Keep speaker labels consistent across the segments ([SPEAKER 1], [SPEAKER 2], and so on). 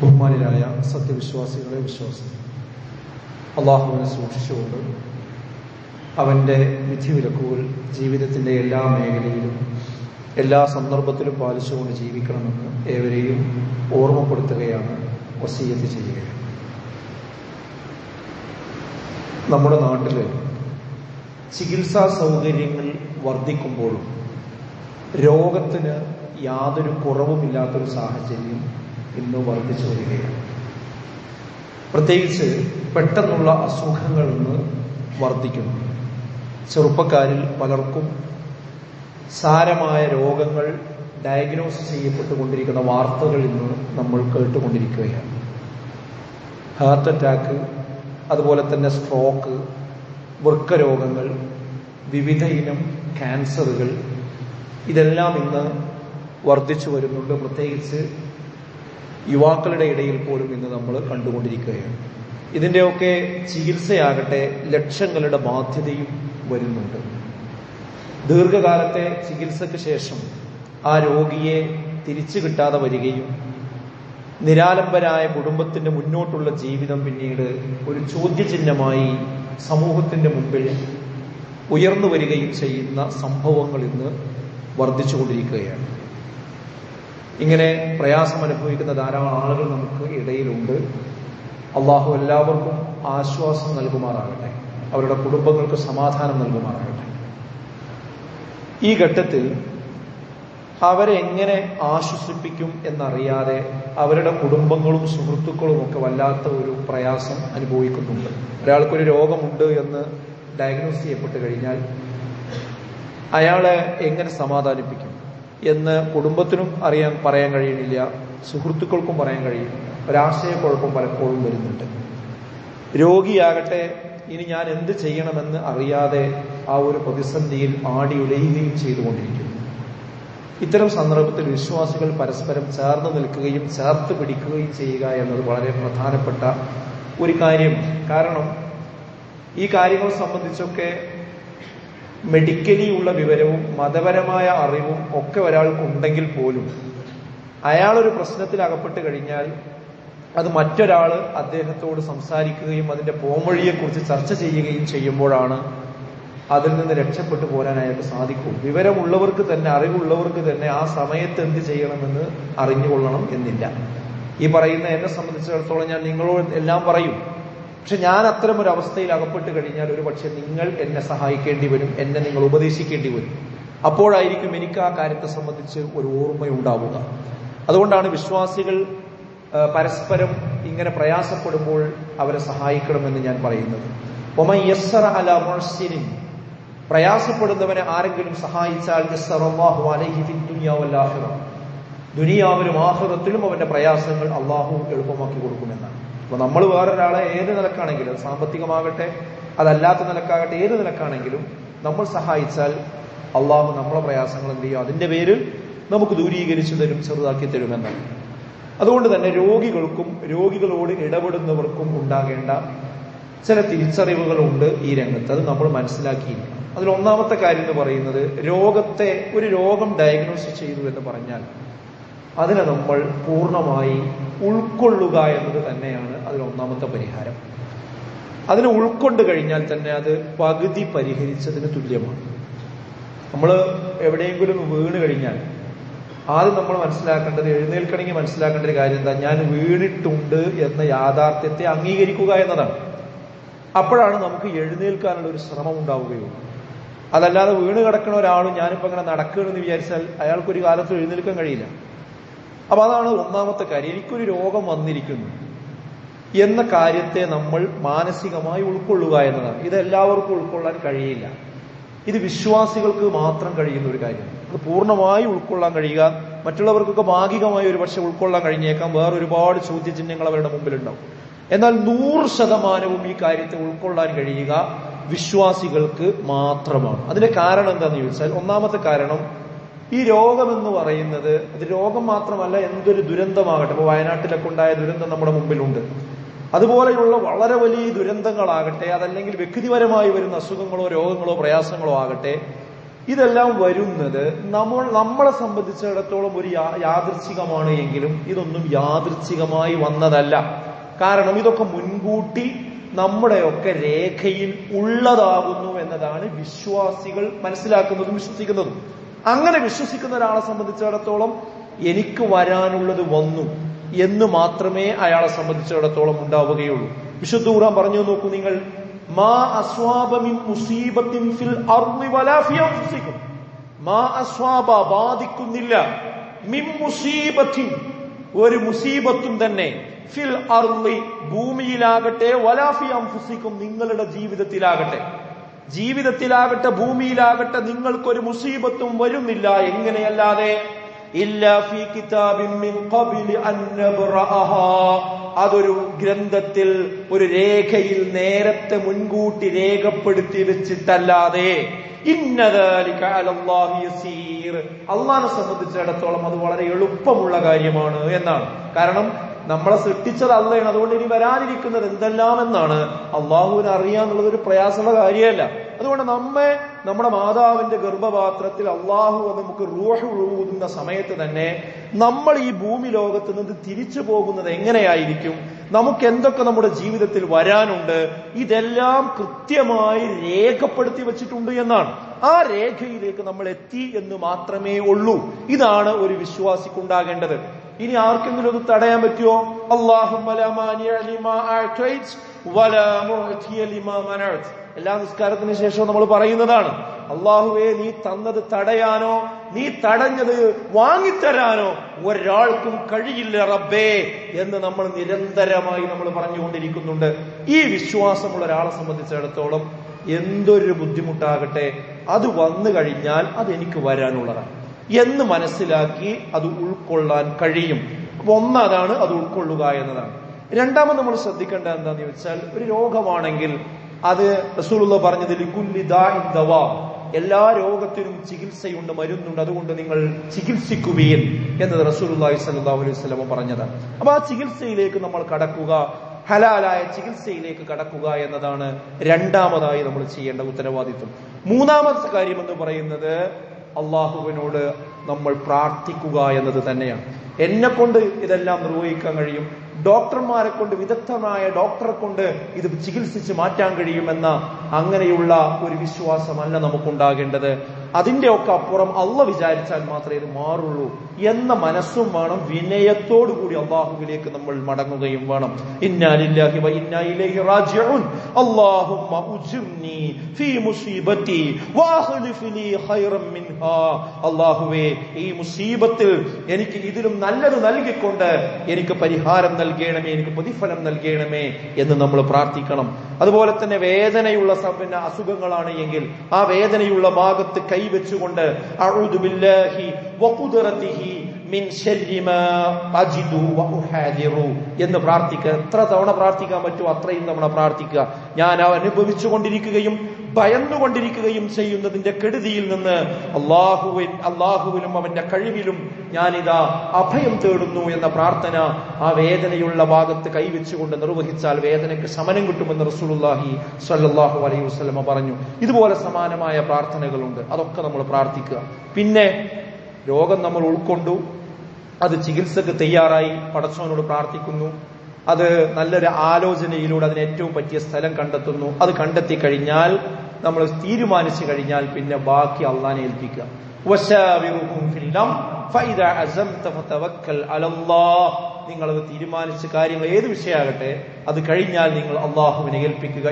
[SPEAKER 1] ബഹുമാനിരായ സത്യവിശ്വാസികളെ വിശ്വാസം അള്ളാഹുവിനെ സൂക്ഷിച്ചുകൊണ്ട് അവന്റെ വിധിവിലക്കുകൾ ജീവിതത്തിന്റെ എല്ലാ മേഖലയിലും എല്ലാ സന്ദർഭത്തിലും പാലിച്ചുകൊണ്ട് ജീവിക്കണമെന്ന് ഏവരെയും ഓർമ്മപ്പെടുത്തുകയാണ് വസീയത്ത് ചെയ്യുകയാണ്. നമ്മുടെ നാട്ടിൽ ചികിത്സാ സൗകര്യങ്ങൾ വർദ്ധിക്കുമ്പോഴും രോഗത്തിന് യാതൊരു കുറവുമില്ലാത്തൊരു സാഹചര്യം ഇന്ന് വർദ്ധിച്ചു വരികയാണ്. പ്രത്യേകിച്ച് പെട്ടെന്നുള്ള അസുഖങ്ങൾ ഇന്ന് വർദ്ധിക്കുന്നു. ചെറുപ്പക്കാരിൽ പലർക്കും സാരമായ രോഗങ്ങൾ ഡയഗ്നോസ് ചെയ്യപ്പെട്ടുകൊണ്ടിരിക്കുന്ന വാർത്തകൾ ഇന്ന് നമ്മൾ കേട്ടുകൊണ്ടിരിക്കുകയാണ്. ഹാർട്ട് അറ്റാക്ക് അതുപോലെ തന്നെ സ്ട്രോക്ക് വൃക്കരോഗങ്ങൾ വിവിധ ഇനം ക്യാൻസറുകൾ ഇതെല്ലാം ഇന്ന് വർദ്ധിച്ചു വരുന്നുണ്ട്. പ്രത്യേകിച്ച് യുവാക്കളുടെ ഇടയിൽ പോലും ഇന്ന് നമ്മൾ കണ്ടുകൊണ്ടിരിക്കുകയാണ്. ഇതിന്റെയൊക്കെ ചികിത്സയാകട്ടെ ലക്ഷങ്ങളുടെ ബാധ്യതയും വരുന്നുണ്ട്. ദീർഘകാലത്തെ ചികിത്സയ്ക്ക് ശേഷം ആ രോഗിയെ തിരിച്ചു കിട്ടാതെ വരികയും നിരാലംബരായ കുടുംബത്തിന്റെ മുന്നോട്ടുള്ള ജീവിതം പിന്നീട് ഒരു ചോദ്യചിഹ്നമായി സമൂഹത്തിന്റെ മുമ്പിൽ ഉയർന്നു വരികയും ചെയ്യുന്ന സംഭവങ്ങൾ ഇന്ന് വർദ്ധിച്ചുകൊണ്ടിരിക്കുകയാണ്. ഇങ്ങനെ പ്രയാസം അനുഭവിക്കുന്ന ധാരാളം ആളുകൾ നമുക്ക് ഇടയിലുണ്ട്. അള്ളാഹു എല്ലാവർക്കും ആശ്വാസം നൽകുമാറാകട്ടെ. അവരുടെ കുടുംബങ്ങൾക്ക് സമാധാനം നൽകുമാറാകട്ടെ. ഈ ഘട്ടത്തിൽ അവരെ എങ്ങനെ ആശ്വസിപ്പിക്കും എന്നറിയാതെ അവരുടെ കുടുംബങ്ങളും സുഹൃത്തുക്കളും ഒക്കെ വല്ലാത്ത ഒരു പ്രയാസം അനുഭവിക്കുന്നുണ്ട്. ഒരാൾക്കൊരു രോഗമുണ്ട് എന്ന് ഡയഗ്നോസ് ചെയ്യപ്പെട്ട് കഴിഞ്ഞാൽ അയാളെ എങ്ങനെ സമാധാനിപ്പിക്കും? എന്ന് കുടുംബത്തിനും അറിയാൻ പറയാൻ കഴിയുന്നില്ല സുഹൃത്തുക്കൾക്കും പറയാൻ കഴിയുന്നില്ല. ഒരാശയക്കുഴപ്പം പലപ്പോഴും വരുന്നുണ്ട്. രോഗിയാകട്ടെ ഇനി ഞാൻ എന്ത് ചെയ്യണമെന്ന് അറിയാതെ ആ ഒരു പ്രതിസന്ധിയിൽ ആടി ഉലയുകയും ചെയ്തുകൊണ്ടിരിക്കുന്നു. ഇത്തരം സന്ദർഭത്തിൽ വിശ്വാസികൾ പരസ്പരം ചേർന്ന് നിൽക്കുകയും ചേർത്ത് പിടിക്കുകയും ചെയ്യുക എന്നത് വളരെ പ്രധാനപ്പെട്ട ഒരു കാര്യമാണ്. കാരണം ഈ കാര്യങ്ങൾ സംബന്ധിച്ചൊക്കെ മെഡിക്കലി ഉള്ള വിവരവും മതപരമായ അറിവും ഒക്കെ ഒരാൾക്കുണ്ടെങ്കിൽ പോലും അയാളൊരു പ്രശ്നത്തിൽ അകപ്പെട്ട് കഴിഞ്ഞാൽ അത് മറ്റൊരാൾ അദ്ദേഹത്തോട് സംസാരിക്കുകയും അതിന്റെ പോംവഴിയെക്കുറിച്ച് ചർച്ച ചെയ്യുകയും ചെയ്യുമ്പോഴാണ് അതിൽ നിന്ന് രക്ഷപ്പെട്ടു പോരാൻ അയാൾക്ക് സാധിക്കും. വിവരമുള്ളവർക്ക് തന്നെ അറിവുള്ളവർക്ക് തന്നെ ആ സമയത്ത് എന്ത് ചെയ്യണമെന്ന് അറിഞ്ഞുകൊള്ളണം എന്നില്ല. ഈ പറയുന്ന എന്നെ സംബന്ധിച്ചിടത്തോളം ഞാൻ നിങ്ങളോട് എല്ലാം പറയും. പക്ഷെ ഞാൻ അത്തരം ഒരു അവസ്ഥയിൽ അകപ്പെട്ട് കഴിഞ്ഞാൽ ഒരു പക്ഷെ നിങ്ങൾ എന്നെ സഹായിക്കേണ്ടി വരും എന്നെ നിങ്ങൾ ഉപദേശിക്കേണ്ടി വരും. അപ്പോഴായിരിക്കും എനിക്ക് ആ കാര്യത്തെ സംബന്ധിച്ച് ഒരു ഓർമ്മയുണ്ടാവുക. അതുകൊണ്ടാണ് വിശ്വാസികൾ പരസ്പരം ഇങ്ങനെ പ്രയാസപ്പെടുമ്പോൾ അവരെ സഹായിക്കണമെന്ന് ഞാൻ പറയുന്നത്. ഒമ അല പ്രയാസപ്പെടുന്നവനെ ആരെങ്കിലും സഹായിച്ചാൽ ദുനിയാവിലും ആഹ്റത്തിലും അവന്റെ പ്രയാസങ്ങൾ അള്ളാഹു എളുപ്പമാക്കി കൊടുക്കുമെന്നാണ്. അപ്പൊ നമ്മൾ വേറൊരാളെ ഏത് നിലക്കാണെങ്കിലും സാമ്പത്തികമാകട്ടെ അതല്ലാത്ത നിലക്കാകട്ടെ ഏത് നിലക്കാണെങ്കിലും നമ്മൾ സഹായിച്ചാൽ അള്ളാഹു നമ്മളെ പ്രയാസങ്ങൾ എന്ത് ചെയ്യും? അതിന്റെ പേരിൽ നമുക്ക് ദൂരീകരിച്ചു തരും ചെറുതാക്കി തരുമെന്നാണ് അതുകൊണ്ട് തന്നെ രോഗികൾക്കും രോഗികളോട് ഇടപെടുന്നവർക്കും ഉണ്ടാകേണ്ട ചില തിരിച്ചറിവുകളുണ്ട് ഈ രംഗത്ത്. അത് നമ്മൾ മനസ്സിലാക്കിയില്ല അതിൽ ഒന്നാമത്തെ കാര്യം എന്ന് പറയുന്നത് രോഗത്തെ ഒരു രോഗം ഡയഗ്നോസ് ചെയ്തു എന്ന് പറഞ്ഞാൽ അതിനെ നമ്മൾ പൂർണമായി ഉൾക്കൊള്ളുക എന്നത് തന്നെയാണ് അതിലൊന്നാമത്തെ പരിഹാരം. അതിനെ ഉൾക്കൊണ്ട് കഴിഞ്ഞാൽ തന്നെ അത് പകുതി പരിഹരിച്ചതിന് തുല്യമാണ്. നമ്മൾ എവിടെയെങ്കിലും വീണ് കഴിഞ്ഞാൽ ആദ്യം നമ്മൾ മനസ്സിലാക്കേണ്ടത് എഴുന്നേൽക്കണമെങ്കിൽ മനസ്സിലാക്കേണ്ട ഒരു കാര്യം എന്താ? ഞാൻ വീണിട്ടുണ്ട് എന്ന യാഥാർത്ഥ്യത്തെ അംഗീകരിക്കുക എന്നതാണ്. അപ്പോഴാണ് നമുക്ക് എഴുന്നേൽക്കാനുള്ള ഒരു ശ്രമം ഉണ്ടാവുകയുള്ളൂ. അതല്ലാതെ വീണ് കിടക്കുന്ന ഒരാളും ഞാനിപ്പോ അങ്ങനെ നടക്കുകയെന്ന് വിചാരിച്ചാൽ അയാൾക്കൊരു കാലത്ത് എഴുന്നേൽക്കാൻ കഴിയില്ല. അപ്പൊ അതാണ് ഒന്നാമത്തെ കാര്യം. എനിക്കൊരു രോഗം വന്നിരിക്കുന്നു. എന്ന കാര്യത്തെ നമ്മൾ മാനസികമായി ഉൾക്കൊള്ളുക എന്നതാണ്. ഇത് എല്ലാവർക്കും ഉൾക്കൊള്ളാൻ കഴിയില്ല. ഇത് വിശ്വാസികൾക്ക് മാത്രം കഴിയുന്ന ഒരു കാര്യമാണ്. അത് പൂർണമായി ഉൾക്കൊള്ളാൻ കഴിയുക മറ്റുള്ളവർക്കൊക്കെ ഭാഗികമായി ഒരു പക്ഷെ ഉൾക്കൊള്ളാൻ കഴിഞ്ഞേക്കാം. വേറെ ഒരുപാട് ചോദ്യചിഹ്നങ്ങൾ അവരുടെ മുമ്പിലുണ്ടാവും. എന്നാൽ നൂറ് ശതമാനവും ഈ കാര്യത്തെ ഉൾക്കൊള്ളാൻ കഴിയുക വിശ്വാസികൾക്ക് മാത്രമാണ്. അതിന്റെ കാരണം എന്താണെന്ന് ചോദിച്ചാൽ ഒന്നാമത്തെ കാരണം ഈ രോഗമെന്ന് പറയുന്നത് അത് രോഗം മാത്രമല്ല എന്തൊരു ദുരന്തമാകട്ടെ. ഇപ്പൊ വയനാട്ടിലൊക്കെ ഉണ്ടായ ദുരന്തം നമ്മുടെ മുമ്പിലുണ്ട്. അതുപോലെയുള്ള വളരെ വലിയ ദുരന്തങ്ങളാകട്ടെ അതല്ലെങ്കിൽ വ്യക്തിപരമായി വരുന്ന അസുഖങ്ങളോ രോഗങ്ങളോ പ്രയാസങ്ങളോ ആകട്ടെ ഇതെല്ലാം വരുന്നത് നമ്മൾ നമ്മളെ സംബന്ധിച്ചിടത്തോളം ഒരു യാദൃച്ഛികമാണ് എങ്കിലും ഇതൊന്നും യാദൃച്ഛികമായി വന്നതല്ല. കാരണം ഇതൊക്കെ മുൻകൂട്ടി നമ്മുടെയൊക്കെ രേഖയിൽ ഉള്ളതാകുന്നു എന്നതാണ് വിശ്വാസികൾ മനസ്സിലാക്കുന്നതും വിശ്വസിക്കുന്നതും. അങ്ങനെ വിശ്വസിക്കുന്ന ഒരാളെ സംബന്ധിച്ചിടത്തോളം എനിക്ക് വരാനുള്ളത് വന്നു എന്ന് മാത്രമേ അയാളെ സംബന്ധിച്ചിടത്തോളം ഉണ്ടാവുകയുള്ളൂ. വിശുദ്ധ ഖുർആൻ പറഞ്ഞു നോക്കൂ നിങ്ങൾ. മാ അസ്വാബ മിൻ മുസീബത്തിൻ ഫിൽ അർളി വലാ ഫി അൻഫുസിക്കും. മാ അസ്വാബ ബാധിക്കുന്നില്ല. മിൻ മുസീബത്തിൻ. ഒരു മുസീബത്തും തന്നെ ഫിൽ അർളി ഭൂമിയിലാകട്ടെ വലാ ഫി അൻഫുസിക്കും നിങ്ങളുടെ ജീവിതത്തിലാകട്ടെ. ജീവിതത്തിലാകട്ടെ ഭൂമിയിലാകട്ടെ നിങ്ങൾക്കൊരു മുസീബത്തും വരുന്നില്ല. എങ്ങനെയല്ലാതെ? അതൊരു ഗ്രന്ഥത്തിൽ ഒരു രേഖയിൽ നേരത്തെ മുൻകൂട്ടി രേഖപ്പെടുത്തി വെച്ചിട്ടല്ലാതെ. അള്ളാഹിനെ സംബന്ധിച്ചിടത്തോളം അത് വളരെ എളുപ്പമുള്ള കാര്യമാണ് എന്നാണ്. കാരണം നമ്മളെ സൃഷ്ടിച്ചത് അള്ളയാണ് അതുകൊണ്ട് ഇനി വരാനിരിക്കുന്നത് എന്തെല്ലാം എന്നാണ് അള്ളാഹുവിനെ അറിയാന്നുള്ളത് ഒരു പ്രയാസമുള്ള കാര്യമല്ല. അതുകൊണ്ട് നമ്മെ നമ്മുടെ മാതാവിന്റെ ഗർഭപാത്രത്തിൽ അള്ളാഹു നമുക്ക് റൂഹ് ഒഴുകുന്ന സമയത്ത് തന്നെ നമ്മൾ ഈ ഭൂമി ലോകത്ത് നിന്ന് തിരിച്ചു പോകുന്നത് എങ്ങനെയായിരിക്കും? നമുക്ക് എന്തൊക്കെ നമ്മുടെ ജീവിതത്തിൽ വരാനുണ്ട്? ഇതെല്ലാം കൃത്യമായി രേഖപ്പെടുത്തി വെച്ചിട്ടുണ്ട് എന്നാണ്. ആ രേഖയിലേക്ക് നമ്മൾ എത്തി എന്ന് മാത്രമേ ഉള്ളൂ. ഇതാണ് ഒരു വിശ്വാസിക്കുണ്ടാകേണ്ടത്. ഇനി ആർക്കെങ്കിലും അത് തടയാൻ പറ്റുമോ അള്ളാഹും എല്ലാ നിസ്കാരത്തിന് ശേഷവും നമ്മൾ പറയുന്നതാണ് അള്ളാഹുവെ നീ തന്നത് തടയാനോ നീ തടഞ്ഞത് വാങ്ങിത്തരാനോ ഒരാൾക്കും കഴിയില്ല റബ്ബേ എന്ന് നമ്മൾ നിരന്തരമായി നമ്മൾ പറഞ്ഞുകൊണ്ടിരിക്കുന്നുണ്ട്. ഈ വിശ്വാസമുള്ള ഒരാളെ സംബന്ധിച്ചിടത്തോളം എന്തൊരു ബുദ്ധിമുട്ടാകട്ടെ അത് വന്നു കഴിഞ്ഞാൽ അത് എനിക്ക് വരാനുള്ളതാണ്. എന്ന് മനസ്സിലാക്കി അത് ഉൾക്കൊള്ളാൻ കഴിയും. അപ്പൊ ഒന്നതാണ് അത് ഉൾക്കൊള്ളുക എന്നതാണ്. രണ്ടാമത് നമ്മൾ ശ്രദ്ധിക്കേണ്ട എന്താന്ന് ചോദിച്ചാൽ ഒരു രോഗമാണെങ്കിൽ അത് റസൂലുള്ള പറഞ്ഞതിൽ ദവാ. എല്ലാ രോഗത്തിനും ചികിത്സയുണ്ട് മരുന്നുണ്ട്. അതുകൊണ്ട് നിങ്ങൾ ചികിത്സിക്കുകയും എന്നത് റസൂലുള്ളാഹി സല്ലല്ലാഹു അലൈഹി വസല്ലം പറഞ്ഞതാണ്. അപ്പൊ ആ ചികിത്സയിലേക്ക് നമ്മൾ കടക്കുക ഹലാലായ ചികിത്സയിലേക്ക് കടക്കുക എന്നതാണ് രണ്ടാമതായി നമ്മൾ ചെയ്യേണ്ട ഉത്തരവാദിത്വം. മൂന്നാമത്തെ കാര്യം എന്ന് പറയുന്നത് അള്ളാഹുവിനോട് നമ്മൾ പ്രാർത്ഥിക്കുക എന്നത് തന്നെയാണ്. എന്നെ കൊണ്ട് ഇതെല്ലാം നിർവഹിക്കാൻ കഴിയും. ഡോക്ടർമാരെ കൊണ്ട് വിദഗ്ധമായ ഡോക്ടറെ കൊണ്ട് ഇത് ചികിത്സിച്ച് മാറ്റാൻ കഴിയുമെന്ന അങ്ങനെയുള്ള ഒരു വിശ്വാസമല്ല നമുക്കുണ്ടാകേണ്ടത്. അതിന്റെ ഒക്കെ അപ്പുറം അള്ള വിചാരിച്ചാൽ മാത്രമേ ഇത് മാറുള്ളൂ എന്ന മനസ്സും വേണം വിനയത്തോടു കൂടി അള്ളാഹുവിലേക്ക് നമ്മൾ മടങ്ങുകയും വേണം. ഇന്നാലില്ലാഹി വ ഇന്നാ ഇലൈഹി റാജിഊൻ. അല്ലാഹുമ്മ ഉജ്നി ഫീ ഖൈറൻ മിൻഹാ. അല്ലാഹുവേ ഈ മുസീബത്തിൽ എനിക്ക് ഇതിലും നല്ലത് നൽകിക്കൊണ്ട് എനിക്ക് പരിഹാരം നൽകണമേ എനിക്ക് പ്രതിഫലം നൽകണമേ എന്ന് നമ്മൾ പ്രാർത്ഥിക്കണം. അതുപോലെ തന്നെ വേദനയുള്ള പിന്നെ അസുഖങ്ങളാണ് എങ്കിൽ ആ വേദനയുള്ള ഭാഗത്ത് കൈവച്ചുകൊണ്ട് എന്ന് പ്രാർത്ഥിക്കുക. എത്ര തവണ പ്രാർത്ഥിക്കാൻ പറ്റുമോ അത്രയും തവണ പ്രാർത്ഥിക്കുക. ഞാൻ അവ അനുഭവിച്ചു കൊണ്ടിരിക്കുകയും ഭയന്നുകൊണ്ടിരിക്കുകയും ചെയ്യുന്നതിന്റെ കെടുതിയിൽ നിന്ന് അള്ളാഹുവിൻ അള്ളാഹുവിലും അവന്റെ കഴിവിലും ഞാനിതാ അഭയം തേടുന്നു എന്ന പ്രാർത്ഥന ആ വേദനയുള്ള ഭാഗത്ത് കൈവച്ചുകൊണ്ട് നിർവഹിച്ചാൽ വേദനയ്ക്ക് ശമനം കിട്ടുമെന്ന് റസൂലുല്ലാഹി സല്ലാഹു അലൈഹി വസ്ലമ പറഞ്ഞു. ഇതുപോലെ സമാനമായ പ്രാർത്ഥനകളുണ്ട്. അതൊക്കെ നമ്മൾ പ്രാർത്ഥിക്കുക. പിന്നെ രോഗം നമ്മൾ ഉൾക്കൊണ്ടു. അത് ചികിത്സക്ക് തയ്യാറായി. പടച്ചവനോട് പ്രാർത്ഥിക്കുന്നു. അത് നല്ലൊരു ആലോചനയിലൂടെ അതിന് ഏറ്റവും പറ്റിയ സ്ഥലം കണ്ടെത്തുന്നു. അത് കണ്ടെത്തി കഴിഞ്ഞാൽ നമ്മൾ തീരുമാനിച്ചു കഴിഞ്ഞാൽ പിന്നെ ബാക്കി അള്ളാനെ ഏൽപ്പിക്കുക. അത് തീരുമാനിച്ച കാര്യങ്ങൾ ഏത് വിഷയമാകട്ടെ അത് കഴിഞ്ഞാൽ നിങ്ങൾ അള്ളാഹുവിനെ ഏൽപ്പിക്കുക.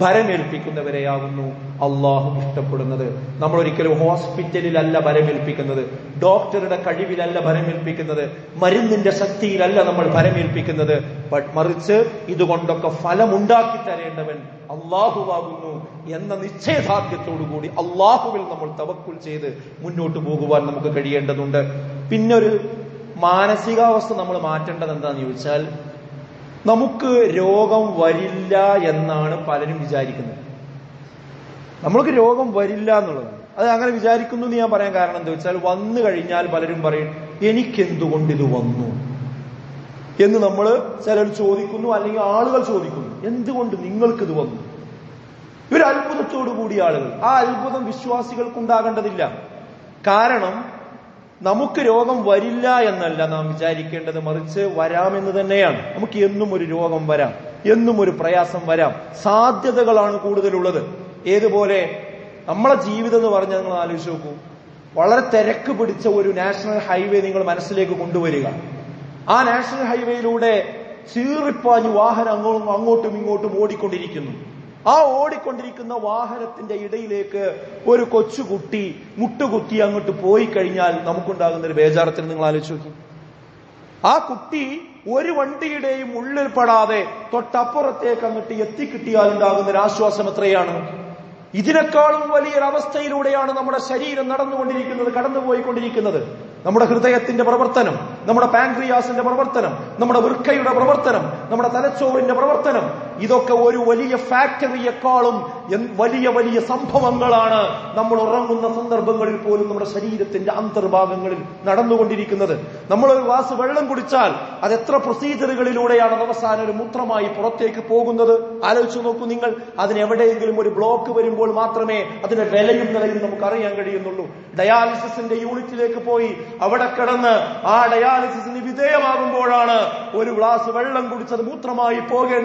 [SPEAKER 1] ഭരമേൽപ്പിക്കുന്നവരെയാകുന്നു അള്ളാഹു ഇഷ്ടപ്പെടുന്നത്. നമ്മൾ ഒരിക്കലും ഹോസ്പിറ്റലിലല്ല ഭരമേൽപ്പിക്കുന്നത്. ഡോക്ടറുടെ കഴിവിലല്ല ഭരമേൽപ്പിക്കുന്നത്. മരുന്നിന്റെ ശക്തിയിലല്ല നമ്മൾ ഭരമേൽപ്പിക്കുന്നത്. മറിച്ച് ഇതുകൊണ്ടൊക്കെ ഫലമുണ്ടാക്കി തരേണ്ടവൻ അള്ളാഹുവാകുന്നു എന്ന നിശ്ചയദാർഢ്യത്തോടുകൂടി അള്ളാഹുവിൽ നമ്മൾ തവക്കുൽ ചെയ്ത് മുന്നോട്ട് പോകുവാൻ നമുക്ക് കഴിയേണ്ടതുണ്ട്. പിന്നൊരു മാനസികാവസ്ഥ നമ്മൾ മാറ്റേണ്ടത് എന്താണെന്ന് ചോദിച്ചാൽ നമുക്ക് രോഗം വരില്ല എന്നാണ് പലരും വിചാരിക്കുന്നത്. നമ്മൾക്ക് രോഗം വരില്ല എന്നുള്ളതാണ് അത് അങ്ങനെ വിചാരിക്കുന്നു എന്ന് ഞാൻ പറയാൻ കാരണം എന്താ വെച്ചാൽ വന്നു കഴിഞ്ഞാൽ പലരും പറയും എനിക്കെന്തുകൊണ്ട് ഇത് വന്നു? എന്ന് നമ്മൾ ചിലർ ചോദിക്കുന്നു അല്ലെങ്കിൽ ആളുകൾ ചോദിക്കുന്നു എന്തുകൊണ്ട് നിങ്ങൾക്കിത് വന്നു? ഇവർ അത്ഭുത അത്ഭുതത്തോടു കൂടിയ ആളുകൾ. ആ അത്ഭുതം വിശ്വാസികൾക്കുണ്ടാകേണ്ടതില്ല. കാരണം നമുക്ക് രോഗം വരില്ല എന്നല്ല നാം വിചാരിക്കേണ്ടത്. മറിച്ച് വരാമെന്ന് തന്നെയാണ്. നമുക്ക് എന്നും ഒരു രോഗം വരാം. എന്നും ഒരു പ്രയാസം വരാം. സാധ്യതകളാണ് കൂടുതലുള്ളത്. ഏതുപോലെ? നമ്മളെ ജീവിതം എന്ന് പറഞ്ഞാൽ നിങ്ങൾ ആലോചിച്ച് നോക്കൂ. വളരെ തിരക്ക് പിടിച്ച ഒരു നാഷണൽ ഹൈവേ നിങ്ങൾ മനസ്സിലേക്ക് കൊണ്ടുവരിക. ആ നാഷണൽ ഹൈവേയിലൂടെ ചീറിപ്പാഞ്ഞ് വാഹനം അങ്ങോട്ടും അങ്ങോട്ടും ഇങ്ങോട്ടും ഓടിക്കൊണ്ടിരിക്കുന്നു. ആ ഓടിക്കൊണ്ടിരിക്കുന്ന വാഹനത്തിന്റെ ഇടയിലേക്ക് ഒരു കൊച്ചുകുട്ടി മുട്ടുകുത്തി അങ്ങോട്ട് പോയി കഴിഞ്ഞാൽ നമുക്കുണ്ടാകുന്ന ഒരു ബേജാറത്തിൽ നിങ്ങൾ ആലോചിച്ചു നോക്കി. ആ കുട്ടി ഒരു വണ്ടിയുടെയും ഉള്ളിൽ പെടാതെ തൊട്ടപ്പുറത്തേക്ക് അങ്ങോട്ട് എത്തിക്കിട്ടിയാൽ ഉണ്ടാകുന്ന ഒരു ആശ്വാസം എത്രയാണ്? ഇതിനേക്കാളും വലിയൊരവസ്ഥയിലൂടെയാണ് നമ്മുടെ ശരീരം നടന്നുകൊണ്ടിരിക്കുന്നത് കടന്നുപോയിക്കൊണ്ടിരിക്കുന്നത്. നമ്മുടെ ഹൃദയത്തിന്റെ പ്രവർത്തനം നമ്മുടെ പാൻക്രിയാസിന്റെ പ്രവർത്തനം നമ്മുടെ വൃക്കയുടെ പ്രവർത്തനം നമ്മുടെ തലച്ചോറിന്റെ പ്രവർത്തനം ഇതൊക്കെ ഒരു വലിയ ഫാക്ടറിയെക്കാളും വലിയ വലിയ സംഭവങ്ങളാണ് നമ്മൾ ഉറങ്ങുന്ന സന്ദർഭങ്ങളിൽ പോലും നമ്മുടെ ശരീരത്തിന്റെ അന്തർഭാഗങ്ങളിൽ നടന്നുകൊണ്ടിരിക്കുന്നത്. നമ്മൾ ഒരു ഗ്ലാസ് വെള്ളം കുടിച്ചാൽ അത് എത്ര പ്രൊസീജിയറുകളിലൂടെയാണ് അവസാനം ഒരു മൂത്രമായി പുറത്തേക്ക് പോകുന്നത്? ആലോചിച്ചു നോക്കൂ നിങ്ങൾ. അതിനെവിടെയെങ്കിലും ഒരു ബ്ലോക്ക് വരുമ്പോൾ മാത്രമേ അതിന്റെ വിലയും നിലയും നമുക്ക് അറിയാൻ കഴിയുന്നുള്ളൂ. ഡയാലിസിസിന്റെ യൂണിറ്റിലേക്ക് പോയി അവിടെ കിടന്ന് ആ ഡയാലിസിസിന് വിധേയമാകുമ്പോഴാണ് ഒരു ഗ്ലാസ് വെള്ളം കുടിച്ചത് മൂത്രമായി പോകേ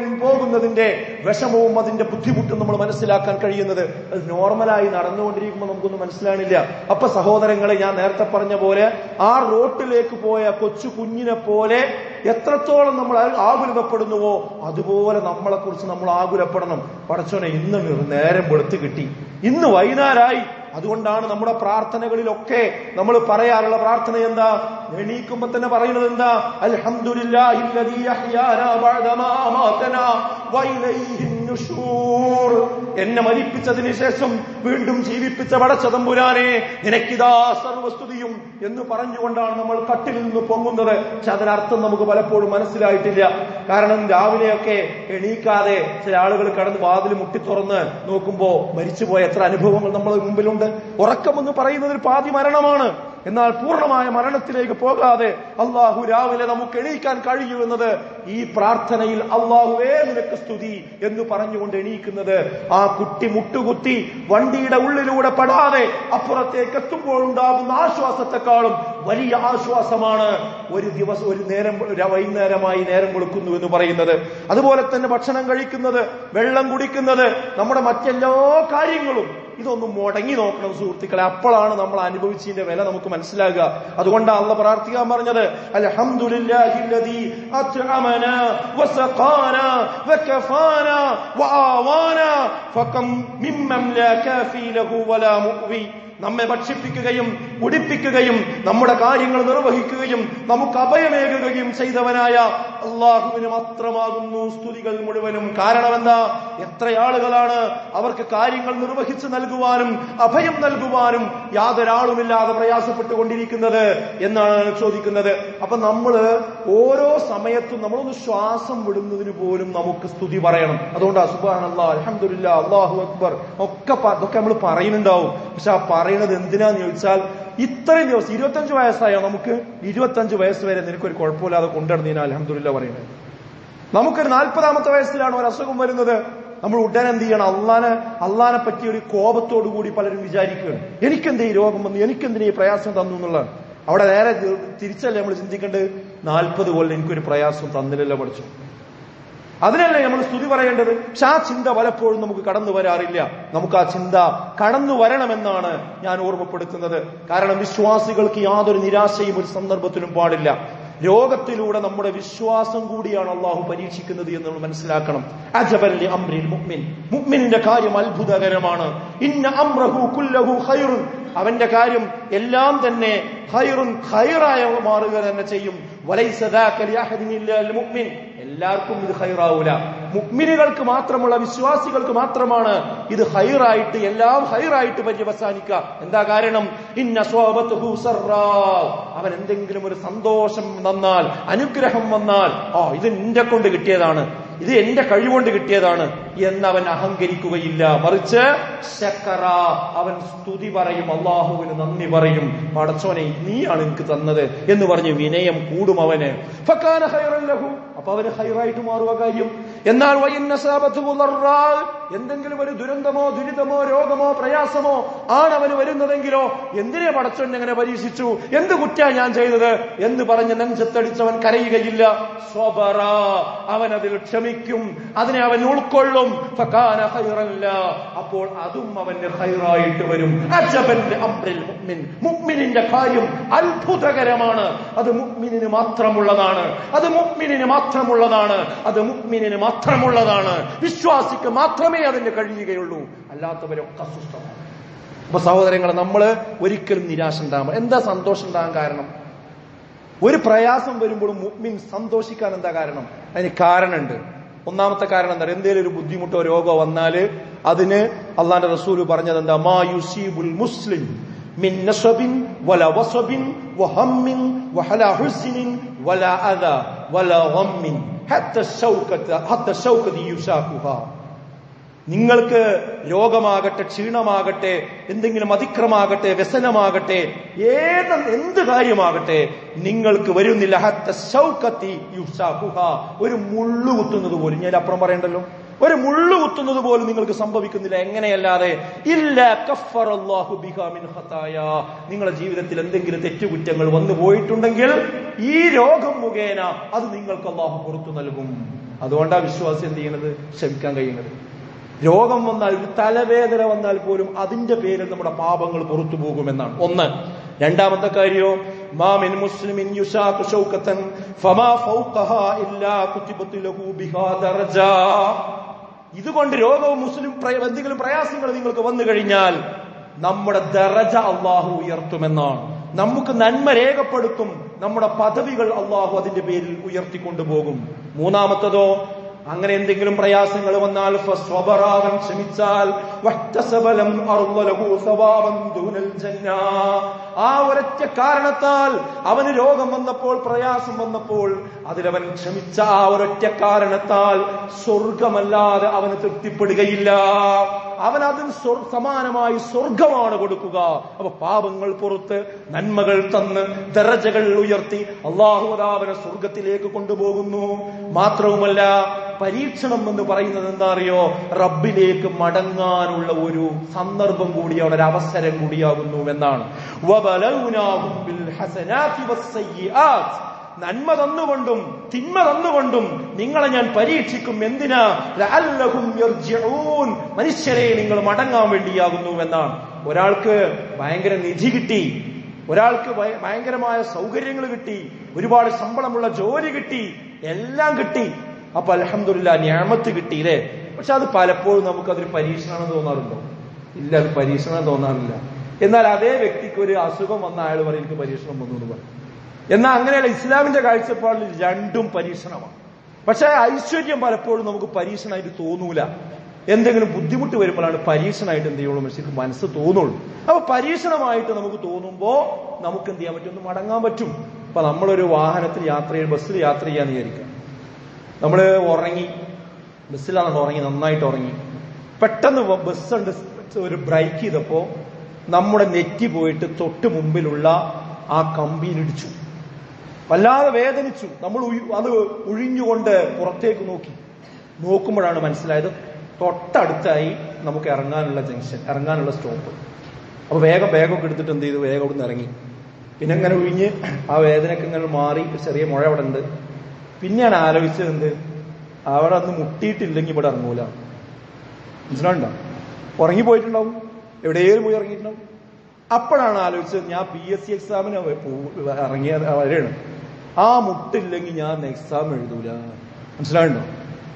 [SPEAKER 1] പോകുന്നതിന്റെ വിഷമവും അതിന്റെ ബുദ്ധിമുട്ടും നമ്മൾ മനസ്സിലാക്കാൻ കഴിയുന്നത് അത് നോർമലായി നടന്നുകൊണ്ടിരിക്കുമ്പോൾ നമുക്കൊന്നും മനസ്സിലാണില്ല അപ്പൊ സഹോദരങ്ങളെ ഞാൻ നേരത്തെ പറഞ്ഞ പോലെ ആ റോട്ടിലേക്ക് പോയ കൊച്ചു കുഞ്ഞിനെ പോലെ എത്രത്തോളം നമ്മൾ ആകുലതപ്പെടുന്നുവോ അതുപോലെ നമ്മളെ കുറിച്ച് നമ്മൾ ആകുലപ്പെടണം. പടച്ചോനെ ഇന്ന് നേരം വെളുത്ത് കിട്ടി. ഇന്ന് വൈകുന്നേരമായി. അതുകൊണ്ടാണ് നമ്മുടെ പ്രാർത്ഥനകളിലൊക്കെ നമ്മൾ പറയാറുള്ള പ്രാർത്ഥന എന്താ? എണീക്കുമ്പോ തന്നെ പറയുന്നത് എന്താ? എന്നെ മരിപ്പിച്ചതിന് ശേഷം വീണ്ടും ജീവിപ്പിച്ച പടച്ചതമ്പുരാനെ നിനക്കിതാ സർവസ്തുതിയും എന്ന് പറഞ്ഞുകൊണ്ടാണ് നമ്മൾ കട്ടിൽ നിന്ന് പൊങ്ങുന്നത്. പക്ഷെ അതിനർത്ഥം നമുക്ക് പലപ്പോഴും മനസ്സിലായിട്ടില്ല. കാരണം രാവിലെയൊക്കെ എണീക്കാതെ ചില ആളുകൾ കടന്ന് വാതിൽ മുട്ടി തുറന്ന് നോക്കുമ്പോ മരിച്ചുപോയ എത്ര അനുഭവങ്ങൾ നമ്മുടെ മുമ്പിലുണ്ട്. ഉറക്കമെന്ന് പറയുന്നത് ഒരു പാതി മരണമാണ്. എന്നാൽ പൂർണമായ മരണത്തിലേക്ക് പോകാതെ അള്ളാഹു രാവിലെ നമുക്ക് എണീക്കാൻ കഴിയുമെന്നത് ഈ പ്രാർത്ഥനയിൽ അള്ളാഹുവേ നിനക്ക് സ്തുതി എന്ന് പറഞ്ഞുകൊണ്ട് എണീക്കുന്നത്. ആ കുട്ടി മുട്ടുകുത്തി വണ്ടിയുടെ ഉള്ളിലൂടെ പെടാതെ അപ്പുറത്തേക്ക് എത്തുമ്പോൾ ഉണ്ടാകുന്ന ആശ്വാസത്തെക്കാളും വലിയ ആശ്വാസമാണ് ഒരു ദിവസം ഒരു നേരം വൈകുന്നേരമായി നേരം കൊടുക്കുന്നു എന്ന് പറയുന്നത്. അതുപോലെ തന്നെ ഭക്ഷണം കഴിക്കുന്നത് വെള്ളം കുടിക്കുന്നത് നമ്മുടെ മറ്റെല്ലാ കാര്യങ്ങളും ഇതൊന്നും മുടങ്ങി നോക്കണം സുഹൃത്തുക്കളെ. അപ്പോഴാണ് നമ്മൾ അനുഭവിച്ചതിന്റെ വില നമുക്ക് മനസ്സിലാകുക. അതുകൊണ്ടാണ് അള്ള പ്രാർത്ഥിക്കാൻ പറഞ്ഞത് അൽഹംദുലില്ലാഹില്ലദീ നമ്മെ ഭക്ഷിപ്പിക്കുകയും കുടിപ്പിക്കുകയും നമ്മുടെ കാര്യങ്ങൾ നിർവഹിക്കുകയും നമുക്ക് അഭയമേകുകയും ചെയ്തവനായ അള്ളാഹുവിന് മാത്രമാകുന്നു സ്തുതികൾ മുഴുവനും. കാരണം എന്താ? എത്ര ആളുകളാണ് അവർക്ക് കാര്യങ്ങൾ നിർവഹിച്ചു നൽകുവാനും അഭയം നൽകുവാനും യാതൊരാളുമില്ലാതെ പ്രയാസപ്പെട്ടുകൊണ്ടിരിക്കുന്നത് എന്നാണ് ചോദിക്കുന്നത്. അപ്പൊ നമ്മൾ ഓരോ സമയത്തും നമ്മളൊന്ന് ശ്വാസം വിടുന്നതിന് പോലും നമുക്ക് സ്തുതി പറയണം. അതുകൊണ്ട് അസുബാൻ അള്ളാഹ് അലഹമില്ല അള്ളാഹു അക്ബർ ഒക്കെ ഇതൊക്കെ നമ്മൾ പറയുന്നുണ്ടാവും. പക്ഷെ ആ പറയുന്നത് എന്തിനാന്ന് ചോദിച്ചാൽ ഇത്രയും ദിവസം ഇരുപത്തഞ്ച് വയസ്സായോ നമുക്ക്? ഇരുപത്തഞ്ച് വയസ്സ് വരെ നിനക്കൊരു കുഴപ്പമില്ലാതെ കൊണ്ടുനടന്നതിനാൽ അലഹമില്ല പറയുന്നത്. നമുക്കൊരു നാൽപ്പതാമത്തെ വയസ്സിലാണ് ഒരു അസുഖം വരുന്നത്. നമ്മൾ ഉടനെ എന്ത് ചെയ്യണം? അള്ളാനെ അള്ളാനെ പറ്റി ഒരു കോപത്തോടു കൂടി പലരും വിചാരിക്കുകയാണ്. എനിക്കെന്ത് ഈ രോഗം വന്നു? എനിക്കെന്തിനാ ഈ പ്രയാസം തന്നു എന്നുള്ളതാണ് അവിടെ നേരെ തിരിച്ചല്ലേ നമ്മൾ ചിന്തിക്കേണ്ടത്? നാൽപ്പത് കൊല്ലം എനിക്കൊരു പ്രയാസം തന്നില്ലല്ലോ പഠിച്ചു. അതിനല്ലേ നമ്മൾ സ്തുതി പറയേണ്ടത്? പക്ഷെ ആ ചിന്ത പലപ്പോഴും നമുക്ക് കടന്നു വരാറില്ല. നമുക്ക് ആ ചിന്ത കടന്നു വരണമെന്നാണ് ഞാൻ ഓർമ്മപ്പെടുത്തുന്നത്. കാരണം വിശ്വാസികൾക്ക് യാതൊരു നിരാശയും ഒരു സന്ദർഭത്തിലും പാടില്ല. രോഗത്തിലൂടെ നമ്മുടെ വിശ്വാസം കൂടിയാണ് അള്ളാഹു പരീക്ഷിക്കുന്നത് എന്ന് നമ്മൾ മനസ്സിലാക്കണം. അജബല്ലി അമ്രിൻ മുഅ്മിൻ. മുഅ്മിനിന്റെ കാര്യം അത്ഭുതകരമാണ്. ഇന്ന അമ്രഹു കുല്ലഹു ഖൈറുൻ അവന്റെ കാര്യം എല്ലാം തന്നെ ഖൈറുൻ ഖൈറായ മാറുക തന്നെ ചെയ്യും. എല്ലാവർക്കും ഇത് ഹൈറാവൂല മുക്മിനുകൾക്ക് മാത്രമുള്ള വിശ്വാസികൾക്ക് മാത്രമാണ് ഇത് ഹൈറായിട്ട് എല്ലാം ഹൈറായിട്ട് പര്യവസാനിക്കുക. എന്താ കാരണം? ഇന്ന. അവൻ എന്തെങ്കിലും ഒരു സന്തോഷം വന്നാൽ അനുഗ്രഹം വന്നാൽ ആ ഇത് നിന്റെ കൊണ്ട് കിട്ടിയതാണ്. ഇത് എന്റെ കഴിവുകൊണ്ട് കിട്ടിയതാണ്. എന്നവൻ അഹങ്കരിക്കുകയില്ല. മറിച്ച് അവൻ സ്തുതി പറയും അള്ളാഹുവിന് നന്ദി പറയും. പടച്ചോനെ നീയാണ് എനിക്ക് തന്നത് എന്ന് പറഞ്ഞ് വിനയം കൂടും അവന്. അപ്പൊ അവന് ഹൈറായിട്ട് മാറുക കാര്യം. എന്നാൽ എന്തെങ്കിലും ഒരു ദുരന്തമോ ദുരിതമോ രോഗമോ പ്രയാസമോ ആണ് അവന് വരുന്നതെങ്കിലോ എന്തിനെ പടച്ചോൻ എങ്ങനെ പരീക്ഷിച്ചു? എന്ത് കുറ്റാ ഞാൻ ചെയ്തത്? എന്ന് പറഞ്ഞ് നെഞ്ചത്തടിച്ചവൻ കരയുകയില്ല. സ്വബറ അവൻ അതിൽ ക്ഷമിക്കും. അതിനെ അവൻ ഉൾക്കൊള്ളും. ഫകാന ഖൈറൻ ല. അപ്പോൾ അതും അവന് ഹൈറായിട്ട് വരും. മുഗ്മിനിന്റെ കാര്യം അത്ഭുതകരമാണ്. അത് മുഗ്മിനിന് മാത്രമുള്ളതാണ്. അത് മുഗ്മിനിന് മാത്രമുള്ളതാണ്. അത് മുഗ്മിനിന് മാത്രമുള്ളതാണ്. വിശ്വാസിക്ക് മാത്രമേ അതിന് കഴിയുകയുള്ളൂ. അല്ലാത്തവരൊക്കെ അസ്വസ്ഥമാണ്. അപ്പൊ സഹോദരങ്ങളെ നമ്മൾ ഒരിക്കലും നിരാശ ഉണ്ടാകുമ്പോൾ എന്താ സന്തോഷം ഉണ്ടാകാൻ കാരണം? ഒരു പ്രയാസം വരുമ്പോഴും മുഅ്മിൻ സന്തോഷിക്കാൻ എന്താ കാരണം? അതിന് കാരണമുണ്ട്. ഒന്നാമത്തെ കാരണം എന്താ? എന്തെങ്കിലും ഒരു ബുദ്ധിമുട്ടോ രോഗമോ വന്നാൽ അതിന് അള്ളാന്റെ റസൂൽ പറഞ്ഞത് എന്താ? മാ യുസീബുൽ മുസ്ലിം യുസാഖുഹാ നിങ്ങൾക്ക് രോഗമാകട്ടെ ക്ഷീണമാകട്ടെ എന്തെങ്കിലും അതിക്രമാകട്ടെ വ്യസനമാകട്ടെ ഏത് എന്ത് കാര്യമാകട്ടെ നിങ്ങൾക്ക് വരുന്നില്ല. ഒരു മുള്ളു കുത്തുന്നത് പോലും ഞാൻ അപ്പുറം പറയണ്ടല്ലോ? ഒരു മുള്ളു കുത്തുന്നത് പോലും നിങ്ങൾക്ക് സംഭവിക്കുന്നില്ല. എങ്ങനെയല്ലാതെ ഇല്ല. നിങ്ങളുടെ ജീവിതത്തിൽ എന്തെങ്കിലും തെറ്റുകുറ്റങ്ങൾ വന്നു പോയിട്ടുണ്ടെങ്കിൽ ഈ രോഗം മുഖേന അത് നിങ്ങൾക്ക് അള്ളാഹു പുറത്തു നൽകും. അതുകൊണ്ടാണ് വിശ്വാസം എന്ത് ചെയ്യണത്? ക്ഷമിക്കാൻ കഴിയുന്നത്. രോഗം വന്നാൽ ഒരു തലവേദന വന്നാൽ പോലും അതിന്റെ പേരിൽ നമ്മുടെ പാപങ്ങൾ പുറത്തു പോകുമെന്നാണ്. ഒന്ന് രണ്ടാമത്തെ കാര്യം മാമിൻ മുസ്ലിമിൻ ഫമാ ഇല്ലാ ഇതുകൊണ്ട് രോഗവും മുസ്ലിം എന്തെങ്കിലും പ്രയാസങ്ങൾ നിങ്ങൾക്ക് വന്നു കഴിഞ്ഞാൽ നമ്മുടെ ദറജ അള്ളാഹു ഉയർത്തുമെന്നാണ്. നമുക്ക് നന്മ രേഖപ്പെടുത്തും നമ്മുടെ പദവികൾ അള്ളാഹു അതിന്റെ പേരിൽ ഉയർത്തിക്കൊണ്ടുപോകും. മൂന്നാമത്തതോ അങ്ങനെ എന്തെങ്കിലും പ്രയാസങ്ങൾ വന്നാൽ ഫസ്വബറാവൻ ക്ഷമിച്ചാൽ ദൂനൽ. ആ ഒരൊറ്റ കാരണത്താൽ അവന് രോഗം വന്നപ്പോൾ പ്രയാസം വന്നപ്പോൾ അതിലവൻ ക്ഷമിച്ച ആ ഒരൊറ്റ കാരണത്താൽ സ്വർഗമല്ലാതെ അവന് തൃപ്തിപ്പെടുകയില്ല. അവൻ അതിന് സമാനമായി സ്വർഗമാണ് കൊടുക്കുക. അപ്പൊ പാപങ്ങൾ പുറത്ത് നന്മകൾ തന്ന് ദറജകൾ ഉയർത്തി അള്ളാഹുദാവനെ സ്വർഗത്തിലേക്ക് കൊണ്ടുപോകുന്നു. മാത്രവുമല്ല പരീക്ഷണം എന്ന് പറയുന്നത് എന്താ അറിയോ? റബ്ബിലേക്ക് മടങ്ങാനുള്ള ഒരു സന്ദർഭം കൂടിയാണ് ഒരു അവസരം കൂടിയാകുന്നു എന്നാണ്. വസ്സയ്യിആത്ത്. നന്മ തന്നുകൊണ്ടും തിന്മ തന്നുകൊണ്ടും നിങ്ങളെ ഞാൻ പരീക്ഷിക്കും എന്തിനാ. മനുഷ്യരെ നിങ്ങൾ മടങ്ങാൻ വേണ്ടിയാകുന്നു എന്നാണ് ഒരാൾക്ക് ഭയങ്കര നിധി കിട്ടി. ഒരാൾക്ക് ഭയങ്കരമായ സൗകര്യങ്ങൾ കിട്ടി. ഒരുപാട് ശമ്പളമുള്ള ജോലി കിട്ടി. എല്ലാം കിട്ടി. അപ്പൊ അലഹമില്ല ഞാമത്ത് കിട്ടിയില്ലേ പക്ഷെ അത് പലപ്പോഴും നമുക്കതൊരു പരീക്ഷണമെന്ന് തോന്നാറുണ്ടോ? ഇല്ല അത് പരീക്ഷണം തോന്നാറില്ല. എന്നാൽ അതേ വ്യക്തിക്ക് ഒരു അസുഖം വന്ന അയാൾ പറയും എനിക്ക് പരീക്ഷണം വന്നു എന്ന് പറയും. എന്നാൽ അങ്ങനെയുള്ള ഇസ്ലാമിന്റെ കാഴ്ചപ്പാടിൽ രണ്ടും പരീക്ഷണമാണ്. പക്ഷേ ഐശ്വര്യം പലപ്പോഴും നമുക്ക് പരീക്ഷണമായിട്ട് തോന്നൂല. എന്തെങ്കിലും ബുദ്ധിമുട്ട് വരുമ്പോഴാണ് പരീക്ഷണമായിട്ട് എന്ത് ചെയ്യുള്ളൂ മനുഷ്യർക്ക് മനസ്സ് തോന്നുള്ളൂ. അപ്പൊ പരീക്ഷണമായിട്ട് നമുക്ക് തോന്നുമ്പോൾ നമുക്ക് എന്ത് ചെയ്യാൻ പറ്റും? ഒന്ന് മടങ്ങാൻ പറ്റും. അപ്പൊ നമ്മളൊരു വാഹനത്തിൽ യാത്ര ചെയ്ത് ബസ്സിൽ യാത്ര ചെയ്യാന്ന് വിചാരിക്കാം നമ്മൾ ഉറങ്ങി ബസ്സിലാണ് ഉറങ്ങി നന്നായിട്ട് ഉറങ്ങി. പെട്ടെന്ന് ബസ് ഉണ്ട് ഒരു ബ്രേക്ക് ചെയ്തപ്പോ നമ്മുടെ നെറ്റി പോയിട്ട് തൊട്ട് മുമ്പിലുള്ള ആ കമ്പിയിലിടിച്ചു വല്ലാതെ വേദനിച്ചു. നമ്മൾ അത് ഒഴിഞ്ഞുകൊണ്ട് പുറത്തേക്ക് നോക്കി. നോക്കുമ്പോഴാണ് മനസ്സിലായത് തൊട്ടടുത്തായി നമുക്ക് ഇറങ്ങാനുള്ള ജംഗ്ഷൻ ഇറങ്ങാനുള്ള സ്റ്റോപ്പ്. അപ്പൊ വേഗം ബാഗൊക്കെ എടുത്തിട്ട് എന്ത് ചെയ്തു? വേഗം അവിടുന്ന് ഇറങ്ങി. പിന്നെ അങ്ങനെ ഒഴിഞ്ഞ് ആ വേദനയൊക്കെ ഇങ്ങനെ മാറി. ചെറിയ മുഴ അവിടെ ഉണ്ട്. പിന്നെയാണ് ആലോചിച്ചത് എന്ത്? അവിടെ അന്ന് മുട്ടിയിട്ടില്ലെങ്കിൽ ഇവിടെ ഇറങ്ങൂല. ഉറങ്ങി ഉറങ്ങിപ്പോയിട്ടുണ്ടാവും. എവിടെയും പോയി ഇറങ്ങിയിട്ടുണ്ടാവും. അപ്പോഴാണ് ആലോചിച്ചത് ഞാൻ പി എസ് സി എക്സാമിന് ഇറങ്ങിയ വരെയാണ്. ആ മുട്ടില്ലെങ്കിൽ ഞാൻ എക്സാം എഴുതൂല. മനസ്സിലായിട്ടുണ്ടോ?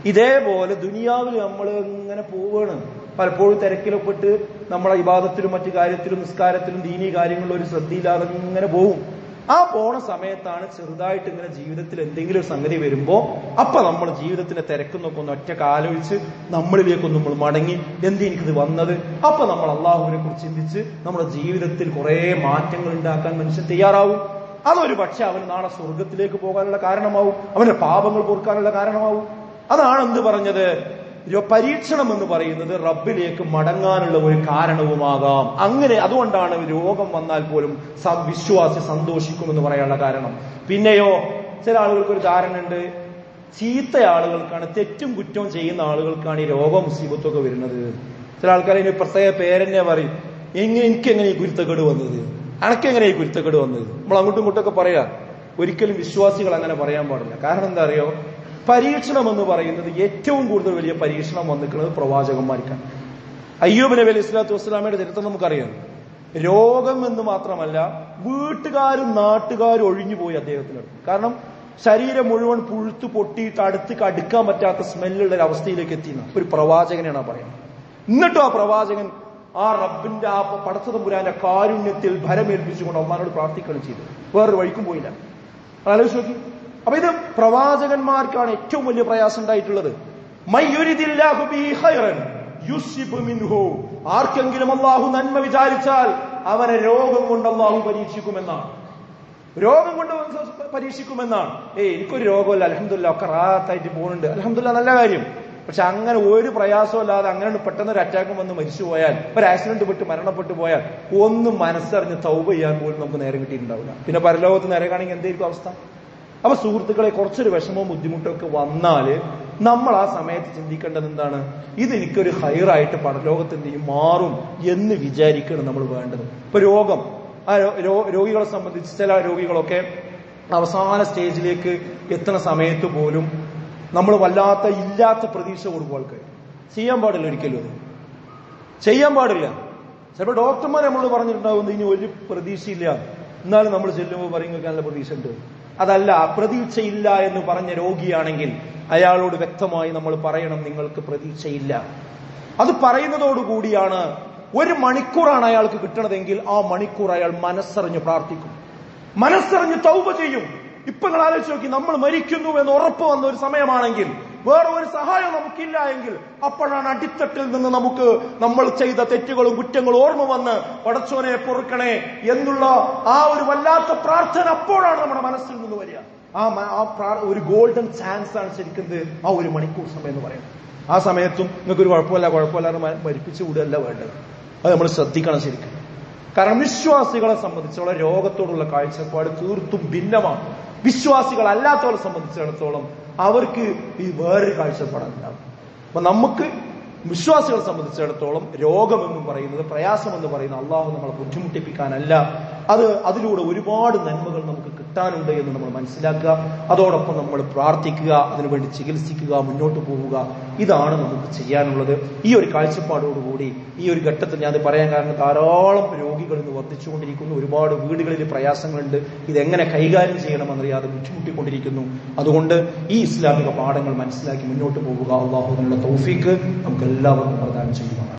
[SPEAKER 1] ഇതേപോലെ ദുനിയാവിൽ നമ്മൾ ഇങ്ങനെ പോവുകയാണ്. പലപ്പോഴും തിരക്കിലൊപ്പെട്ട് നമ്മളെ ഇബാദത്തിലും മറ്റു കാര്യത്തിലും നിസ്കാരത്തിലും ദീനീ കാര്യങ്ങളിലും ഒരു ശ്രദ്ധയില്ലാതെ ഇങ്ങനെ പോവും. ആ പോണ സമയത്താണ് ചെറുതായിട്ട് ഇങ്ങനെ ജീവിതത്തിൽ എന്തെങ്കിലും ഒരു സംഗതി വരുമ്പോ അപ്പൊ നമ്മൾ ജീവിതത്തിന്റെ തിരക്കുന്നൊക്കെ ഒന്ന് ഒറ്റയ്ക്ക് ആലോചിച്ച് നമ്മളിലേക്കൊന്ന് നമ്മൾ മടങ്ങി എന്ത് എനിക്കിത് വന്നത്? അപ്പൊ നമ്മൾ അള്ളാഹുവിനെ കുറിച്ച് ചിന്തിച്ച് നമ്മുടെ ജീവിതത്തിൽ കുറെ മാറ്റങ്ങൾ ഉണ്ടാക്കാൻ മനുഷ്യൻ തയ്യാറാവും. അതൊരു പക്ഷെ അവൻ നാളെ സ്വർഗത്തിലേക്ക് പോകാനുള്ള കാരണമാവും. അവന്റെ പാപങ്ങൾ പൊറുക്കാനുള്ള കാരണമാവും. അതാണ് എന്ത് പറഞ്ഞത്? പരീക്ഷണം എന്ന് പറയുന്നത് റബ്ബിലേക്ക് മടങ്ങാനുള്ള ഒരു കാരണവുമാകാം. അങ്ങനെ അതുകൊണ്ടാണ് രോഗം വന്നാൽ പോലും വിശ്വാസി സന്തോഷിക്കുമെന്ന് പറയാനുള്ള കാരണം. പിന്നെയോ ചില ആളുകൾക്ക് ഒരു ധാരണ ഉണ്ട് ചീത്ത ആളുകൾക്കാണ് തെറ്റും കുറ്റവും ചെയ്യുന്ന ആളുകൾക്കാണ് ഈ രോഗം മുസീബത്തൊക്കെ വരുന്നത്. ചില ആൾക്കാർ ഇതിന് പ്രത്യേക പേരെന്നെ പറയും. എങ്ങനെ എനിക്ക് എങ്ങനെ ഈ കുരുത്തക്കേട് വന്നത്? അനക്കെങ്ങനെ ഈ കുരുത്തക്കേട് വന്നത്? നമ്മൾ അങ്ങോട്ടും ഇങ്ങോട്ടൊക്കെ പറയാ. ഒരിക്കലും വിശ്വാസികൾ അങ്ങനെ പറയാൻ പാടില്ല. കാരണം എന്താ അറിയോ? പരീക്ഷണം എന്ന് പറയുന്നത് ഏറ്റവും കൂടുതൽ വലിയ പരീക്ഷണം വന്നിരിക്കുന്നത് പ്രവാചകന്മാർക്കാണ്. അയ്യൂബ് നബി അലൈഹി സ്വലാത്തു വസ്സലാമയുടെ ചരിത്രം നമുക്കറിയാം. രോഗം എന്ന് മാത്രമല്ല വീട്ടുകാരും നാട്ടുകാരും ഒഴിഞ്ഞു പോയി അദ്ദേഹത്തിന് കാരണം ശരീരം മുഴുവൻ പുഴുത്തു പൊട്ടിയിട്ട് അടുത്ത് കടുക്കാൻ പറ്റാത്ത സ്മെല്ലുള്ള ഒരു അവസ്ഥയിലേക്ക് എത്തിയെന്ന് ഒരു പ്രവാചകനെയാണ് പറയുന്നത്. എന്നിട്ടും ആ പ്രവാചകൻ ആ റബ്ബിന്റെ ആ പടച്ചതമ്പുരാന്റെ കാരുണ്യത്തിൽ ഭരമേൽപ്പിച്ചുകൊണ്ട് അമ്മാനോട് പ്രാർത്ഥിക്കുകയാണ് ചെയ്തു വേറൊരു വഴിക്കും പോയില്ല. ആലോചിച്ച് നോക്കി. അപ്പൊ ഇത് പ്രവാചകന്മാർക്കാണ് ഏറ്റവും വലിയ പ്രയാസം ഉണ്ടായിട്ടുള്ളത്. ആർക്കെങ്കിലും അള്ളാഹു നന്മ വിചാരിച്ചാൽ അവരെ രോഗം കൊണ്ട് അള്ളാഹു പരീക്ഷിക്കുമെന്നാണ്. രോഗം കൊണ്ട് പരീക്ഷിക്കുമെന്നാണ്. ഏയ് എനിക്കൊരു രോഗമല്ല. അലഹമില്ല ഒക്കെ റാത്തായിട്ട് പോകുന്നുണ്ട് അലഹമില്ല നല്ല കാര്യം. പക്ഷെ അങ്ങനെ ഒരു പ്രയാസമില്ലാതെ അങ്ങനെ പെട്ടെന്ന് ഒരു അറ്റാക്കും വന്ന് മരിച്ചു പോയാൽ ഒരു ആക്സിഡന്റ് പെട്ട് മരണപ്പെട്ടു പോയാൽ ഒന്നും മനസ്സറിഞ്ഞ് തൗബ ചെയ്യാൻ പോലും നമുക്ക് നേരം കിട്ടിയിട്ടുണ്ടാവില്ല. പിന്നെ പരലോകത്ത് നേരെ കാണെങ്കിൽ എന്തായിരിക്കും അവസ്ഥ? അപ്പൊ സുഹൃത്തുക്കളെ കുറച്ചൊരു വിഷമവും ബുദ്ധിമുട്ടും ഒക്കെ വന്നാൽ നമ്മൾ ആ സമയത്ത് ചിന്തിക്കേണ്ടത് എന്താണ്? ഇത് എനിക്കൊരു ഹയറായിട്ട് പടലോകത്തിന്റെയും മാറും എന്ന് വിചാരിക്കണം നമ്മൾ വേണ്ടത്. ഇപ്പൊ രോഗം. ആ രോഗികളെ സംബന്ധിച്ച് ചില രോഗികളൊക്കെ അവസാന സ്റ്റേജിലേക്ക് എത്തുന്ന സമയത്ത് പോലും നമ്മൾ വല്ലാത്ത ഇല്ലാത്ത പ്രതീക്ഷ കൊടുക്കും ആൾക്കാർ. ചെയ്യാൻ പാടില്ല ഒരിക്കലും അത്. ചെയ്യാൻ പാടില്ല. ചിലപ്പോൾ ഡോക്ടർമാർ നമ്മളോട് പറഞ്ഞിട്ടുണ്ടാവും ഇനി ഒരു പ്രതീക്ഷയില്ല. എന്നാലും നമ്മൾ ചെല്ലുമ്പോൾ പറയും "നിങ്ങൾക്ക് നല്ല പ്രതീക്ഷ ഉണ്ട്. അതല്ല പ്രതീക്ഷയില്ല എന്ന് പറഞ്ഞ രോഗിയാണെങ്കിൽ അയാളോട് വ്യക്തമായി നമ്മൾ പറയണം നിങ്ങൾക്ക് പ്രതീക്ഷയില്ല. അത് പറയുന്നതോടുകൂടിയാണ് ഒരു മണിക്കൂറാണ് അയാൾക്ക് കിട്ടണതെങ്കിൽ ആ മണിക്കൂർ അയാൾ മനസ്സറിഞ്ഞ് പ്രാർത്ഥിക്കും. മനസ്സറിഞ്ഞ് തൗപ ചെയ്യും. ഇപ്പൊ നിങ്ങൾ ആലോചിച്ച് നോക്കി നമ്മൾ മരിക്കുന്നു എന്ന് ഉറപ്പ് വന്ന ഒരു സമയമാണെങ്കിൽ വേറെ ഒരു സഹായം നമുക്കില്ല എങ്കിൽ അപ്പോഴാണ് അടിത്തട്ടിൽ നിന്ന് നമുക്ക് നമ്മൾ ചെയ്ത തെറ്റുകളും കുറ്റങ്ങളും ഓർമ്മ വന്ന് പടച്ചോനെ പൊറുക്കണേ എന്നുള്ള ആ ഒരു വല്ലാത്ത പ്രാർത്ഥന അപ്പോഴാണ് നമ്മുടെ മനസ്സിൽ നിന്ന് വരിക. ആ ഒരു ഗോൾഡൻ ചാൻസ് ആണ് ശരിക്കും ആ ഒരു മണിക്കൂർ സമയം എന്ന് പറയുന്നത്. ആ സമയത്തും നിങ്ങൾക്ക് ഒരു കുഴപ്പമില്ല കുഴപ്പമില്ലാതെ മരിപ്പിച്ചു വിടുകയല്ല വേണ്ടത്. അത് നമ്മൾ ശ്രദ്ധിക്കണം ശരിക്കും. കാരണം വിശ്വാസികളെ സംബന്ധിച്ചോളം രോഗത്തോടുള്ള കാഴ്ചപ്പാട് തീർത്തും ഭിന്നമാണ്. വിശ്വാസികളല്ലാത്തവരെ സംബന്ധിച്ചിടത്തോളം അവർക്ക് ഈ വേറൊരു കാഴ്ചപ്പാടുണ്ടാവും. അപ്പൊ നമുക്ക് വിശ്വാസികളെ സംബന്ധിച്ചിടത്തോളം രോഗമെന്നും പറയുന്നത് പ്രയാസമെന്ന് പറയുന്നത് അള്ളാഹു നമ്മളെ ബുദ്ധിമുട്ടിപ്പിക്കാനല്ല. അത് അതിലൂടെ ഒരുപാട് നന്മകൾ കിട്ടാനുണ്ട് എന്ന് നമ്മൾ മനസ്സിലാക്കുക. അതോടൊപ്പം നമ്മൾ പ്രാർത്ഥിക്കുക അതിനുവേണ്ടി ചികിത്സിക്കുക മുന്നോട്ട് പോവുക. ഇതാണ് നമുക്ക് ചെയ്യാനുള്ളത്. ഈ ഒരു കാഴ്ചപ്പാടോടുകൂടി ഈ ഒരു ഘട്ടത്തിൽ ഞാൻ പറയാൻ കാരണം ധാരാളം രോഗികൾ ഇന്ന് വർദ്ധിച്ചുകൊണ്ടിരിക്കുന്നു. ഒരുപാട് വീടുകളിൽ പ്രയാസങ്ങളുണ്ട്. ഇതെങ്ങനെ കൈകാര്യം ചെയ്യണമെന്നറിയാതെ ബുദ്ധിമുട്ടിക്കൊണ്ടിരിക്കുന്നു. അതുകൊണ്ട് ഈ ഇസ്ലാമിക പാഠങ്ങൾ മനസ്സിലാക്കി മുന്നോട്ട് പോവുക. അള്ളാഹു നമ്മുടെ തൗഫീക്ക്. നമുക്ക് എല്ലാവർക്കും പ്രദാനം ചെയ്യുക